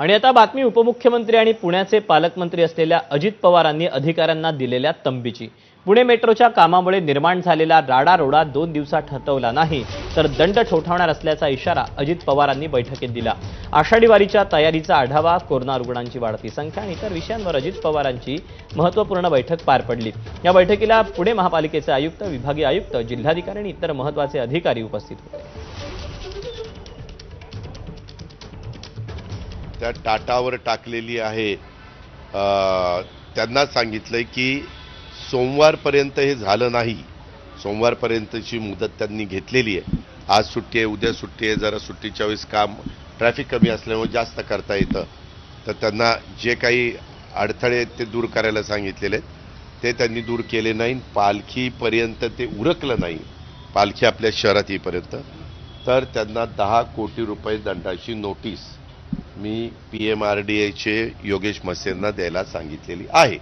आणि आता बातमी उपमुख्यमंत्री आणि पुण्याचे पालकमंत्री असलेल्या अजित पवारांनी अधिकाऱ्यांना दिलेल्या तंबीची. पुणे मेट्रोच्या कामामुळे निर्माण झालेला राडारोडा दोन दिवसात हटवला नाही तर दंड ठोठावणार असल्याचा इशारा अजित पवारांनी बैठकीत दिला. आषाढी वारीच्या तयारीचा आढावा कोरोना रुग्णांची वाढती संख्या आणि इतर विषयांवर अजित पवारांची महत्त्वपूर्ण बैठक पार पडली. या बैठकीला पुणे महापालिकेचे आयुक्त विभागीय आयुक्त जिल्हाधिकारी आणि इतर महत्त्वाचे अधिकारी उपस्थित होते. त्या टाटावर टाकलेली आहे. अ, त्यांना आहे की सोमवारपर्यंत हे झालं नाही. सोमवारपर्यंतची मुदत त्यांनी घेतलेली आहे. आज सुट्टी आहे उद्या सुट्टी आहे जरा सुट्टीच्या वेळेस काम ट्रॅफिक कमी असल्यामुळे जास्त करता येतं. तर त्यांना जे काही अडथळे आहेत ते दूर करायला सांगितलेले आहेत. ते त्यांनी दूर केले नाही. पालखीपर्यंत ते उरकलं नाही. पालखी आपल्या शहरात येईपर्यंत. तर त्यांना दहा कोटी रुपये दंडाची नोटीस मी P M R D एचे Yogesh मसेंना द्यायला सांगितलेली आहे.